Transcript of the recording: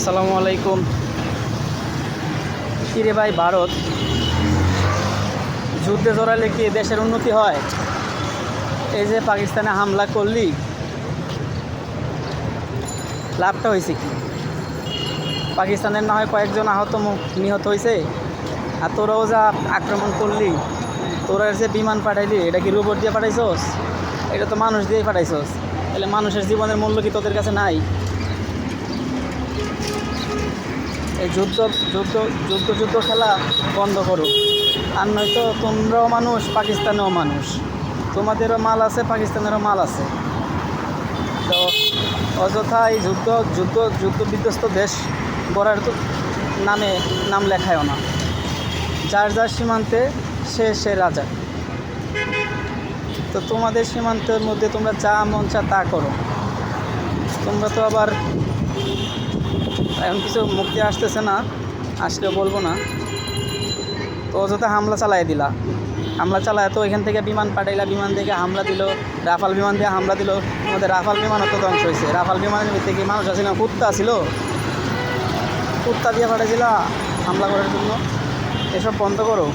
আসসালামু আলাইকুম। কিরে ভাই, ভারত? যুদ্ধে জড়ালে কি দেশের উন্নতি হয়? এই যে পাকিস্তানে হামলা করলি, লাভটা হয়েছে কি? পাকিস্তানের না হয় কয়েকজন আহত নিহত হয়েছে। আর তোরাও যা আক্রমণ করলি, তোরা যে বিমান পাঠাইলি, এটা কি রোবট দিয়ে পাঠাইছস? এটা তো মানুষ দিয়েই পাঠাইছস। তাহলে মানুষের জীবনের মূল্য কি তোদের কাছে নাই? এই যুদ্ধ যুদ্ধ যুদ্ধ যুদ্ধ খেলা বন্ধ করো আর নয়তো তোমরাও মানুষ, পাকিস্তানেও মানুষ। তোমাদেরও মাল আছে, পাকিস্তানেরও মাল আছে। তো অযথা এই যুদ্ধ যুদ্ধ যুদ্ধ বিধ্বস্ত দেশ গড়ার তো নামে, নাম লেখায়ও না। যার যার সীমান্তে সে সে রাজা। তো তোমাদের সীমান্তের মধ্যে তোমরা যা মন চা তা করো। তোমরা তো আবার এখন কিছু মুক্তি আসতেছে না আসলেও বলব না। তো অযথা হামলা চালাই দিলা। হামলা চালায় তো এখান থেকে বিমান পাঠাইলা, বিমান থেকে হামলা দিল, রাফাল বিমান দিয়ে হামলা দিল। আমাদের রাফাল বিমান তো ধ্বংস হয়েছে রাফাল বিমানের ভিতরে কি মানুষ না? কুত্তা ছিল। কুত্তা দিয়ে পাঠাইছিলা হামলা করার জন্য। এসব বন্ধ করো।